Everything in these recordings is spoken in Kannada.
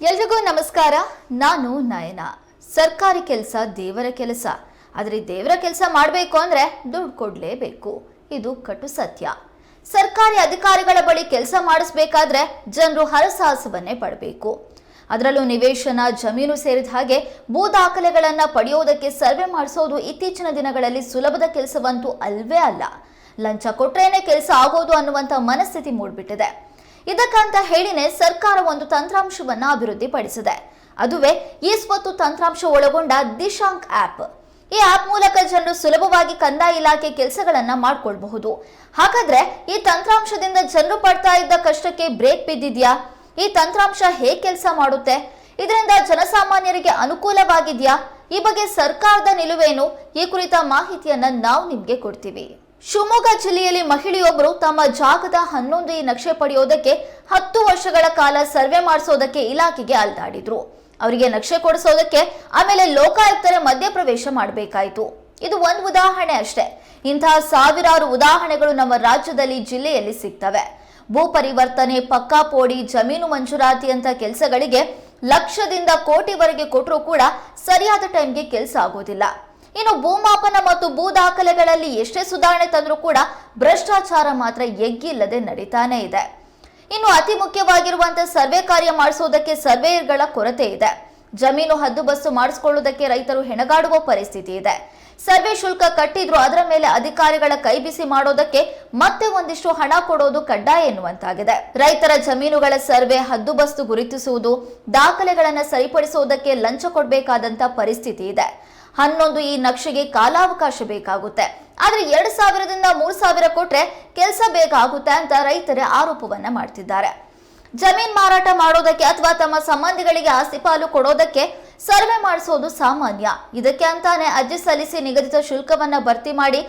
ಎಲ್ರಿಗೂ ನಮಸ್ಕಾರ. ನಾನು ನಯನ. ಸರ್ಕಾರಿ ಕೆಲಸ ದೇವರ ಕೆಲಸ. ಆದರೆ ದೇವರ ಕೆಲಸ ಮಾಡಬೇಕು ಅಂದರೆ ದುಡ್ಡು ಕೊಡಲೇಬೇಕು. ಇದು ಕಟು ಸತ್ಯ. ಸರ್ಕಾರಿ ಅಧಿಕಾರಿಗಳ ಬಳಿ ಕೆಲಸ ಮಾಡಿಸ್ಬೇಕಾದ್ರೆ ಜನರು ಹರಸಾಹಸವನ್ನೇ ಪಡಬೇಕು. ಅದರಲ್ಲೂ ನಿವೇಶನ, ಜಮೀನು ಸೇರಿದ ಹಾಗೆ ಭೂ ದಾಖಲೆಗಳನ್ನು ಪಡೆಯೋದಕ್ಕೆ ಸರ್ವೆ ಮಾಡಿಸೋದು ಇತ್ತೀಚಿನ ದಿನಗಳಲ್ಲಿ ಸುಲಭದ ಕೆಲಸವಂತೂ ಅಲ್ವೇ ಅಲ್ಲ. ಲಂಚ ಕೊಟ್ರೇನೆ ಕೆಲಸ ಆಗೋದು ಅನ್ನುವಂಥ ಮನಸ್ಥಿತಿ ಮೂಡ್ಬಿಟ್ಟಿದೆ. ಇದಕ್ಕಂತ ಹೇಳಿನೇ ಸರ್ಕಾರ ಒಂದು ತಂತ್ರಾಂಶವನ್ನ ಅಭಿವೃದ್ಧಿಪಡಿಸಿದೆ. ಅದುವೇ ಈ ಸ್ವತ್ತು ತಂತ್ರಾಂಶ ಒಳಗೊಂಡ ದಿಶಾಂಕ್ ಆಪ್ ಈ ಆಪ್ ಮೂಲಕ ಜನರು ಸುಲಭವಾಗಿ ಕಂದಾಯ ಇಲಾಖೆ ಕೆಲಸಗಳನ್ನ ಮಾಡಿಕೊಳ್ಬಹುದು. ಹಾಗಾದ್ರೆ ಈ ತಂತ್ರಾಂಶದಿಂದ ಜನರು ಪಡ್ತಾ ಇದ್ದ ಕಷ್ಟಕ್ಕೆ ಬ್ರೇಕ್ ಬಿದ್ದಿದ್ಯಾ? ಈ ತಂತ್ರಾಂಶ ಹೇಗೆ ಕೆಲಸ ಮಾಡುತ್ತೆ? ಇದರಿಂದ ಜನಸಾಮಾನ್ಯರಿಗೆ ಅನುಕೂಲವಾಗಿದೆಯಾ? ಈ ಬಗ್ಗೆ ಸರ್ಕಾರದ ನಿಲುವೇನು? ಈ ಕುರಿತ ಮಾಹಿತಿಯನ್ನ ನಾವು ನಿಮಗೆ ಕೊಡ್ತೀವಿ. ಶಿವಮೊಗ್ಗ ಜಿಲ್ಲೆಯಲ್ಲಿ ಮಹಿಳೆಯೊಬ್ಬರು ತಮ್ಮ ಜಾಗದ ಹನ್ನೊಂದು ನಕ್ಷೆ ಪಡೆಯೋದಕ್ಕೆ ಹತ್ತು ವರ್ಷಗಳ ಕಾಲ ಸರ್ವೆ ಮಾಡಿಸೋದಕ್ಕೆ ಇಲಾಖೆಗೆ ಅಲ್ದಾಡಿದ್ರು. ಅವರಿಗೆ ನಕ್ಷೆ ಕೊಡಿಸೋದಕ್ಕೆ ಆಮೇಲೆ ಲೋಕಾಯುಕ್ತರ ಮಧ್ಯಪ್ರವೇಶ ಮಾಡಬೇಕಾಯಿತು. ಇದು ಒಂದು ಉದಾಹರಣೆ ಅಷ್ಟೇ. ಇಂತಹ ಸಾವಿರಾರು ಉದಾಹರಣೆಗಳು ನಮ್ಮ ರಾಜ್ಯದಲ್ಲಿ ಜಿಲ್ಲೆಯಲ್ಲಿ ಸಿಗ್ತವೆ. ಭೂ ಪರಿವರ್ತನೆ, ಪಕ್ಕಾ ಪೋಡಿ, ಜಮೀನು ಮಂಜೂರಾತಿ ಅಂತ ಕೆಲಸಗಳಿಗೆ ಲಕ್ಷದಿಂದ ಕೋಟಿವರೆಗೆ ಕೊಟ್ಟರೂ ಕೂಡ ಸರಿಯಾದ ಟೈಮ್ಗೆ ಕೆಲಸ ಆಗೋದಿಲ್ಲ. ಇನ್ನು ಭೂಮಾಪನ ಮತ್ತು ಭೂ ದಾಖಲೆಗಳಲ್ಲಿ ಎಷ್ಟೇ ಸುಧಾರಣೆ ತಂದರೂ ಕೂಡ ಭ್ರಷ್ಟಾಚಾರ ಮಾತ್ರ ಎಗ್ಗಿಲ್ಲದೆ ನಡೀತಾನೆ ಇದೆ. ಇನ್ನು ಅತಿ ಮುಖ್ಯವಾಗಿರುವಂತಹ ಸರ್ವೆ ಕಾರ್ಯ ಮಾಡಿಸುವುದಕ್ಕೆ ಸರ್ವೇಯರ್ಗಳ ಕೊರತೆ ಇದೆ. ಜಮೀನು ಹದ್ದುಬಸ್ತು ಮಾಡಿಸಿಕೊಳ್ಳುವುದಕ್ಕೆ ರೈತರು ಹೆಣಗಾಡುವ ಪರಿಸ್ಥಿತಿ ಇದೆ. ಸರ್ವೆ ಶುಲ್ಕ ಕಟ್ಟಿದ್ರು ಅದರ ಮೇಲೆ ಅಧಿಕಾರಿಗಳ ಕೈ ಬಿಸಿ ಮಾಡೋದಕ್ಕೆ ಮತ್ತೆ ಒಂದಿಷ್ಟು ಹಣ ಕೊಡೋದು ಕಡ್ಡಾಯ ಎನ್ನುವಂತಾಗಿದೆ. ರೈತರ ಜಮೀನುಗಳ ಸರ್ವೆ ಹದ್ದುಬಸ್ತು ಗುರುತಿಸುವುದು, ದಾಖಲೆಗಳನ್ನು ಸರಿಪಡಿಸುವುದಕ್ಕೆ ಲಂಚ ಕೊಡಬೇಕಾದಂತ ಪರಿಸ್ಥಿತಿ ಇದೆ. ಹನ್ನೊಂದು ಈ ನಕ್ಷೆಗೆ ಕಾಲಾವಕಾಶ ಬೇಕಾಗುತ್ತೆ. ಆದ್ರೆ ಎರಡು ಸಾವಿರದಿಂದ ಮೂರು ಸಾವಿರ ಕೊಟ್ರೆ ಕೆಲಸ ಬೇಕಾಗುತ್ತೆ ಅಂತ ರೈತರೇ ಆರೋಪವನ್ನ ಮಾಡ್ತಿದ್ದಾರೆ. ಜಮೀನ್ ಮಾರಾಟ ಮಾಡೋದಕ್ಕೆ ಅಥವಾ ತಮ್ಮ ಸಂಬಂಧಿಗಳಿಗೆ ಆಸ್ತಿ ಪಾಲು ಕೊಡೋದಕ್ಕೆ ಸರ್ವೆ ಮಾಡಿಸೋದು ಸಾಮಾನ್ಯ. ಇದಕ್ಕೆ ಅಂತಾನೆ ಅರ್ಜಿ ಸಲ್ಲಿಸಿ ನಿಗದಿತ ಶುಲ್ಕವನ್ನ ಭರ್ತಿ ಮಾಡಿ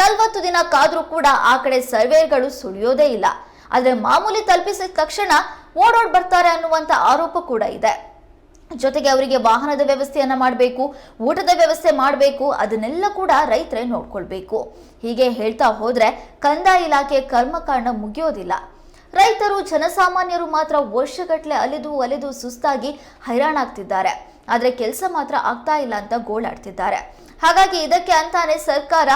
ನಲ್ವತ್ತು ದಿನ ಕಾದ್ರೂ ಕೂಡ ಆ ಕಡೆ ಸರ್ವೇಗಳು ಸುಳಿಯೋದೇ ಇಲ್ಲ. ಆದ್ರೆ ಮಾಮೂಲಿ ತಲುಪಿಸಿದ ತಕ್ಷಣ ಓಡೋಡ್ ಬರ್ತಾರೆ ಅನ್ನುವಂತ ಆರೋಪ ಕೂಡ ಇದೆ. ಜೊತೆಗೆ ಅವರಿಗೆ ವಾಹನದ ವ್ಯವಸ್ಥೆಯನ್ನ ಮಾಡಬೇಕು, ಊಟದ ವ್ಯವಸ್ಥೆ ಮಾಡಬೇಕು, ಅದನ್ನೆಲ್ಲ ಕೂಡ ರೈತರೇ ನೋಡ್ಕೊಳ್ಬೇಕು. ಹೀಗೆ ಹೇಳ್ತಾ ಹೋದ್ರೆ ಕಂದಾಯ ಇಲಾಖೆ ಕರ್ಮಕಾಂಡ ಮುಗಿಯೋದಿಲ್ಲ. ರೈತರು ಜನಸಾಮಾನ್ಯರು ಮಾತ್ರ ವರ್ಷಗಟ್ಟಲೆ ಅಲೆದು ಅಲೆದು ಸುಸ್ತಾಗಿ ಹೈರಾಣಾಗ್ತಿದ್ದಾರೆ. ಆದ್ರೆ ಕೆಲಸ ಮಾತ್ರ ಆಗ್ತಾ ಇಲ್ಲ ಅಂತ ಗೋಳಾಡ್ತಿದ್ದಾರೆ. ಹಾಗಾಗಿ ಇದಕ್ಕೆ ಅಂತಾನೆ ಸರ್ಕಾರ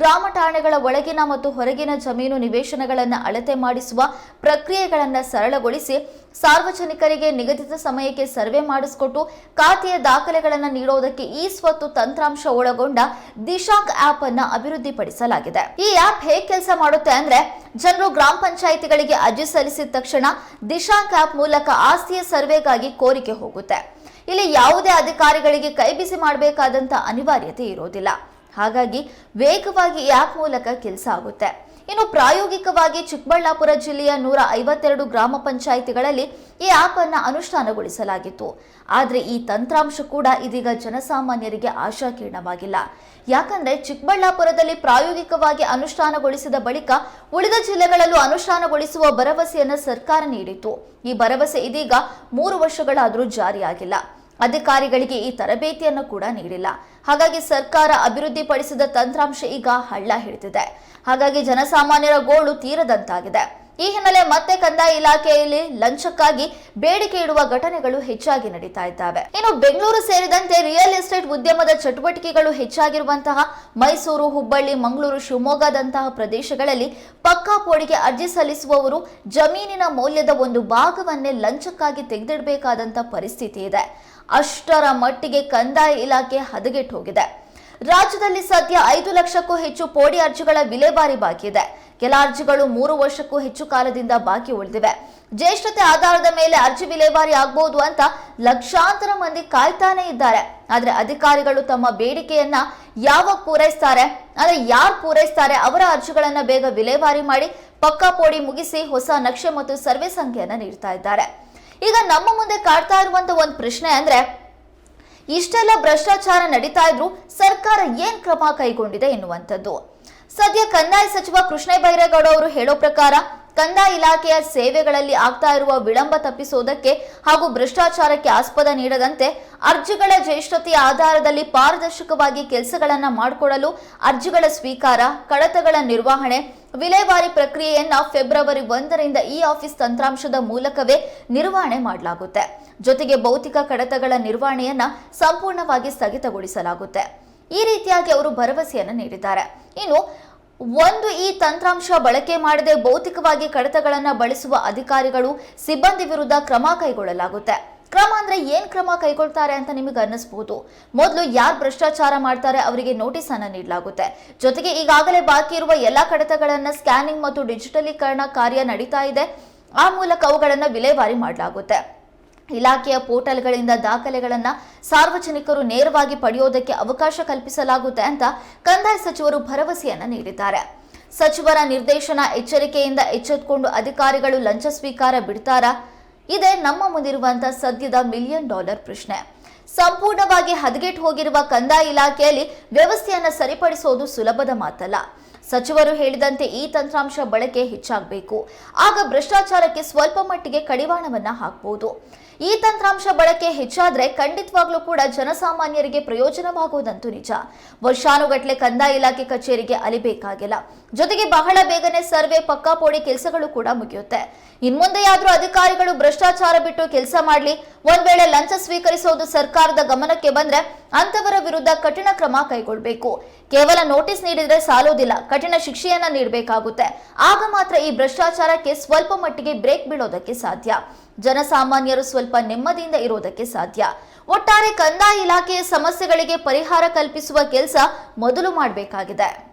ಗ್ರಾಮ ಠಾಣೆಗಳ ಒಳಗಿನ ಮತ್ತು ಹೊರಗಿನ ಜಮೀನು ನಿವೇಶನಗಳನ್ನು ಅಳತೆ ಮಾಡಿಸುವ ಪ್ರಕ್ರಿಯೆಗಳನ್ನು ಸರಳಗೊಳಿಸಿ ಸಾರ್ವಜನಿಕರಿಗೆ ನಿಗದಿತ ಸಮಯಕ್ಕೆ ಸರ್ವೆ ಮಾಡಿಸಿಕೊಟ್ಟು ಖಾತೆಯ ದಾಖಲೆಗಳನ್ನು ನೀಡೋದಕ್ಕೆ ಈ ಸ್ವತ್ತು ತಂತ್ರಾಂಶ ಒಳಗೊಂಡ ದಿಶಾಂಕ್ ಆಪ್ ಅನ್ನು ಅಭಿವೃದ್ಧಿಪಡಿಸಲಾಗಿದೆ. ಈ ಆಪ್ ಹೇಗೆ ಕೆಲಸ ಮಾಡುತ್ತೆ ಅಂದ್ರೆ ಜನರು ಗ್ರಾಮ ಪಂಚಾಯಿತಿಗಳಿಗೆ ಅರ್ಜಿ ಸಲ್ಲಿಸಿದ ತಕ್ಷಣ ದಿಶಾಂಕ್ ಆಪ್ ಮೂಲಕ ಆಸ್ತಿಯ ಸರ್ವೆಗಾಗಿ ಕೋರಿಕೆ ಹೋಗುತ್ತೆ. ಇಲ್ಲಿ ಯಾವುದೇ ಅಧಿಕಾರಿಗಳಿಗೆ ಕೈ ಬಿಸಿ ಮಾಡಬೇಕಾದಂತ ಅನಿವಾರ್ಯತೆ ಇರೋದಿಲ್ಲ ಹಾಗಾಗಿ ವೇಗವಾಗಿ ಈ ಮೂಲಕ ಕೆಲಸ ಆಗುತ್ತೆ. ಇನ್ನು ಪ್ರಾಯೋಗಿಕವಾಗಿ ಚಿಕ್ಕಬಳ್ಳಾಪುರ ಜಿಲ್ಲೆಯ ನೂರ ಐವತ್ತೆರಡು ಗ್ರಾಮ ಪಂಚಾಯಿತಿಗಳಲ್ಲಿ ಈ ಆಪ್ ಅನ್ನು ಅನುಷ್ಠಾನಗೊಳಿಸಲಾಗಿತ್ತು. ಆದರೆ ಈ ತಂತ್ರಾಂಶ ಕೂಡ ಇದೀಗ ಜನಸಾಮಾನ್ಯರಿಗೆ ಆಶಾಕೀರ್ಣವಾಗಿಲ್ಲ. ಯಾಕಂದ್ರೆ ಚಿಕ್ಕಬಳ್ಳಾಪುರದಲ್ಲಿ ಪ್ರಾಯೋಗಿಕವಾಗಿ ಅನುಷ್ಠಾನಗೊಳಿಸಿದ ಬಳಿಕ ಉಳಿದ ಜಿಲ್ಲೆಗಳಲ್ಲೂ ಅನುಷ್ಠಾನಗೊಳಿಸುವ ಭರವಸೆಯನ್ನು ಸರ್ಕಾರ ನೀಡಿತ್ತು. ಈ ಭರವಸೆ ಇದೀಗ ಮೂರು ವರ್ಷಗಳಾದರೂ ಜಾರಿಯಾಗಿಲ್ಲ. ಅಧಿಕಾರಿಗಳಿಗೆ ಈ ತರಬೇತಿಯನ್ನು ಕೂಡ ನೀಡಿಲ್ಲ. ಹಾಗಾಗಿ ಸರ್ಕಾರ ಅಭಿವೃದ್ಧಿಪಡಿಸಿದ ತಂತ್ರಾಂಶ ಈಗ ಹಳ್ಳ ಹಿಡಿದಿದೆ. ಹಾಗಾಗಿ ಜನಸಾಮಾನ್ಯರ ಗೋಳು ತೀರದಂತಾಗಿದೆ. ಈ ಹಿನ್ನೆಲೆ ಮತ್ತೆ ಕಂದಾಯ ಇಲಾಖೆಯಲ್ಲಿ ಲಂಚಕ್ಕಾಗಿ ಬೇಡಿಕೆ ಇಡುವ ಘಟನೆಗಳು ಹೆಚ್ಚಾಗಿ ನಡೀತಾ ಇದ್ದಾವೆ. ಇನ್ನು ಬೆಂಗಳೂರು ಸೇರಿದಂತೆ ರಿಯಲ್ ಎಸ್ಟೇಟ್ ಉದ್ಯಮದ ಚಟುವಟಿಕೆಗಳು ಹೆಚ್ಚಾಗಿರುವಂತಹ ಮೈಸೂರು, ಹುಬ್ಬಳ್ಳಿ, ಮಂಗಳೂರು, ಶಿವಮೊಗ್ಗದಂತಹ ಪ್ರದೇಶಗಳಲ್ಲಿ ಪಕ್ಕಾ ಪೋಡಿಗೆ ಅರ್ಜಿ ಸಲ್ಲಿಸುವವರು ಜಮೀನಿನ ಮೌಲ್ಯದ ಒಂದು ಭಾಗವನ್ನೇ ಲಂಚಕ್ಕಾಗಿ ತೆಗೆದಿಡಬೇಕಾದಂತಹ ಪರಿಸ್ಥಿತಿ ಇದೆ. ಅಷ್ಟರ ಮಟ್ಟಿಗೆ ಕಂದಾಯ ಇಲಾಖೆ ಹದಗೆಟ್ಟು ಹೋಗಿದೆ ರಾಜ್ಯದಲ್ಲಿ ಸದ್ಯ ಐದು ಲಕ್ಷಕ್ಕೂ ಹೆಚ್ಚು ಪೋಡಿ ಅರ್ಜಿಗಳ ವಿಲೇವಾರಿ ಬಾಕಿ ಇದೆ. ಕೆಲ ಅರ್ಜಿಗಳು ಮೂರು ವರ್ಷಕ್ಕೂ ಹೆಚ್ಚು ಕಾಲದಿಂದ ಬಾಕಿ ಉಳಿದಿವೆ. ಜ್ಯೇಷ್ಠತೆ ಆಧಾರದ ಮೇಲೆ ಅರ್ಜಿ ವಿಲೇವಾರಿ ಆಗಬಹುದು ಅಂತ ಲಕ್ಷಾಂತರ ಮಂದಿ ಕಾಯ್ತಾನೆ ಇದ್ದಾರೆ. ಆದ್ರೆ ಅಧಿಕಾರಿಗಳು ತಮ್ಮ ಬೇಡಿಕೆಯನ್ನ ಯಾವಾಗ ಪೂರೈಸ್ತಾರೆ? ಅಂದ್ರೆ ಯಾರು ಪೂರೈಸ್ತಾರೆ? ಅವರ ಅರ್ಜಿಗಳನ್ನ ಬೇಗ ವಿಲೇವಾರಿ ಮಾಡಿ ಪಕ್ಕಾ ಪೋಡಿ ಮುಗಿಸಿ ಹೊಸ ನಕ್ಷೆ ಮತ್ತು ಸರ್ವೆ ಸಂಖ್ಯೆಯನ್ನ ನೀಡ್ತಾ ಇದ್ದಾರೆ. ಈಗ ನಮ್ಮ ಮುಂದೆ ಕಾಡ್ತಾ ಇರುವಂತ ಒಂದು ಪ್ರಶ್ನೆ ಅಂದ್ರೆ ಇಷ್ಟೆಲ್ಲ ಭ್ರಷ್ಟಾಚಾರ ನಡೀತಾ ಇದ್ರು ಸರ್ಕಾರ ಏನ್ ಕ್ರಮ ಕೈಗೊಂಡಿದೆ ಎನ್ನುವಂಥದ್ದು. ಸದ್ಯ ಕಂದಾಯ ಸಚಿವ ಕೃಷ್ಣ ಬೈರೇಗೌಡ ಅವರು ಹೇಳೋ ಪ್ರಕಾರ ಕಂದಾಯ ಇಲಾಖೆಯ ಸೇವೆಗಳಲ್ಲಿ ಆಗ್ತಾ ಇರುವ ವಿಳಂಬ ತಪ್ಪಿಸುವುದಕ್ಕೆ ಹಾಗೂ ಭ್ರಷ್ಟಾಚಾರಕ್ಕೆ ಆಸ್ಪದ ನೀಡದಂತೆ ಅರ್ಜಿಗಳ ಜ್ಯೇಷ್ಠತೆಯ ಆಧಾರದಲ್ಲಿ ಪಾರದರ್ಶಕವಾಗಿ ಕೆಲಸಗಳನ್ನು ಮಾಡಿಕೊಡಲು ಅರ್ಜಿಗಳ ಸ್ವೀಕಾರ, ಕಡತಗಳ ನಿರ್ವಹಣೆ, ವಿಲೇವಾರಿ ಪ್ರಕ್ರಿಯೆಯನ್ನ ಫೆಬ್ರವರಿ ಒಂದರಿಂದ ಈ ಆಫೀಸ್ ತಂತ್ರಾಂಶದ ಮೂಲಕವೇ ನಿರ್ವಹಣೆ ಮಾಡಲಾಗುತ್ತೆ. ಜೊತೆಗೆ ಭೌತಿಕ ಕಡತಗಳ ನಿರ್ವಹಣೆಯನ್ನ ಸಂಪೂರ್ಣವಾಗಿ ಸ್ಥಗಿತಗೊಳಿಸಲಾಗುತ್ತೆ. ಈ ರೀತಿಯಾಗಿ ಅವರು ಭರವಸೆಯನ್ನು ನೀಡಿದ್ದಾರೆ. ಇನ್ನು ಒಂದು ಈ ತಂತ್ರಾಂಶ ಬಳಕೆ ಮಾಡದೆ ಭೌತಿಕವಾಗಿ ಕಡತಗಳನ್ನು ಬಳಸುವ ಅಧಿಕಾರಿಗಳು ಸಿಬ್ಬಂದಿ ವಿರುದ್ಧ ಕ್ರಮ ಕೈಗೊಳ್ಳಲಾಗುತ್ತೆ. ಕ್ರಮ ಅಂದ್ರೆ ಏನ್ ಕ್ರಮ ಕೈಗೊಳ್ತಾರೆ ಅಂತ ನಿಮಗೆ ಅನ್ನಿಸ್ಬೋದು? ಮೊದಲು ಯಾರು ಭ್ರಷ್ಟಾಚಾರ ಮಾಡ್ತಾರೆ ಅವರಿಗೆ ನೋಟಿಸ್ ಅನ್ನ ನೀಡಲಾಗುತ್ತೆ. ಜೊತೆಗೆ ಈಗಾಗಲೇ ಬಾಕಿ ಇರುವ ಎಲ್ಲಾ ಕಡತಗಳನ್ನ ಸ್ಕ್ಯಾನಿಂಗ್ ಮತ್ತು ಡಿಜಿಟಲೀಕರಣ ಕಾರ್ಯ ನಡೀತಾ ಇದೆ. ಆ ಮೂಲಕ ಅವುಗಳನ್ನು ವಿಲೇವಾರಿ ಮಾಡಲಾಗುತ್ತೆ. ಇಲಾಖೆಯ ಪೋರ್ಟಲ್ಗಳಿಂದ ದಾಖಲೆಗಳನ್ನು ಸಾರ್ವಜನಿಕರು ನೇರವಾಗಿ ಪಡೆಯೋದಕ್ಕೆ ಅವಕಾಶ ಕಲ್ಪಿಸಲಾಗುತ್ತೆ ಅಂತ ಕಂದಾಯ ಸಚಿವರು ಭರವಸೆಯನ್ನು ನೀಡಿದ್ದಾರೆ. ಸಚಿವರ ನಿರ್ದೇಶನ ಎಚ್ಚರಿಕೆಯಿಂದ ಎಚ್ಚೆತ್ತುಕೊಂಡು ಅಧಿಕಾರಿಗಳು ಲಂಚ ಸ್ವೀಕಾರ ಬಿಡ್ತಾರಾ? ಇದೇ ನಮ್ಮ ಮುಂದಿರುವಂತಹ ಸದ್ಯದ ಮಿಲಿಯನ್ ಡಾಲರ್ ಪ್ರಶ್ನೆ. ಸಂಪೂರ್ಣವಾಗಿ ಹದಗೆಟ್ಟು ಹೋಗಿರುವ ಕಂದಾಯ ಇಲಾಖೆಯಲ್ಲಿ ವ್ಯವಸ್ಥೆಯನ್ನು ಸರಿಪಡಿಸೋದು ಸುಲಭದ ಮಾತಲ್ಲ. ಸಚಿವರು ಹೇಳಿದಂತೆ ಈ ತಂತ್ರಾಂಶ ಬಳಕೆ ಹೆಚ್ಚಾಗಬೇಕು. ಆಗ ಭ್ರಷ್ಟಾಚಾರಕ್ಕೆ ಸ್ವಲ್ಪ ಮಟ್ಟಿಗೆ ಕಡಿವಾಣವನ್ನ ಹಾಕಬಹುದು ಈ ತಂತ್ರಾಂಶ ಬಳಕೆ ಹೆಚ್ಚಾದ್ರೆ ಖಂಡಿತವಾಗ್ಲೂ ಕೂಡ ಜನಸಾಮಾನ್ಯರಿಗೆ ಪ್ರಯೋಜನವಾಗುವುದಂತೂ ನಿಜ. ವರ್ಷಾನುಗಟ್ಟಲೆ ಕಂದಾಯ ಇಲಾಖೆ ಕಚೇರಿಗೆ ಅಲಿಬೇಕಾಗಿಲ್ಲ. ಜೊತೆಗೆ ಬಹಳ ಬೇಗನೆ ಸರ್ವೆ ಪಕ್ಕಾಪೋಡಿ ಕೆಲಸಗಳು ಕೂಡ ಮುಗಿಯುತ್ತೆ. ಇನ್ಮುಂದೆಯಾದ್ರೂ ಅಧಿಕಾರಿಗಳು ಭ್ರಷ್ಟಾಚಾರ ಬಿಟ್ಟು ಕೆಲಸ ಮಾಡ್ಲಿ ಒಂದ್ ವೇಳೆ ಲಂಚ ಸ್ವೀಕರಿಸೋದು ಸರ್ಕಾರದ ಗಮನಕ್ಕೆ ಬಂದ್ರೆ ಅಂತವರ ವಿರುದ್ಧ ಕಠಿಣ ಕ್ರಮ ಕೈಗೊಳ್ಳಬೇಕು ಕೇವಲ ನೋಟಿಸ್ ನೀಡಿದ್ರೆ ಸಾಲೋದಿಲ್ಲ, ಕಠಿಣ ಶಿಕ್ಷೆಯನ್ನ ನೀಡಬೇಕಾಗುತ್ತೆ. ಆಗ ಮಾತ್ರ ಈ ಭ್ರಷ್ಟಾಚಾರಕ್ಕೆ ಸ್ವಲ್ಪ ಮಟ್ಟಿಗೆ ಬ್ರೇಕ್ ಬೀಳೋದಕ್ಕೆ ಸಾಧ್ಯ. ಜನಸಾಮಾನ್ಯರು ಸ್ವಲ್ಪ ನೆಮ್ಮದಿಯಿಂದ ಇರೋದಕ್ಕೆ ಸಾಧ್ಯ. ಒಟ್ಟಾರೆ ಕಂದಾಯ ಇಲಾಖೆಯ ಸಮಸ್ಯೆಗಳಿಗೆ ಪರಿಹಾರ ಕಲ್ಪಿಸುವ ಕೆಲಸ ಮೊದಲು ಮಾಡಬೇಕಾಗಿದೆ.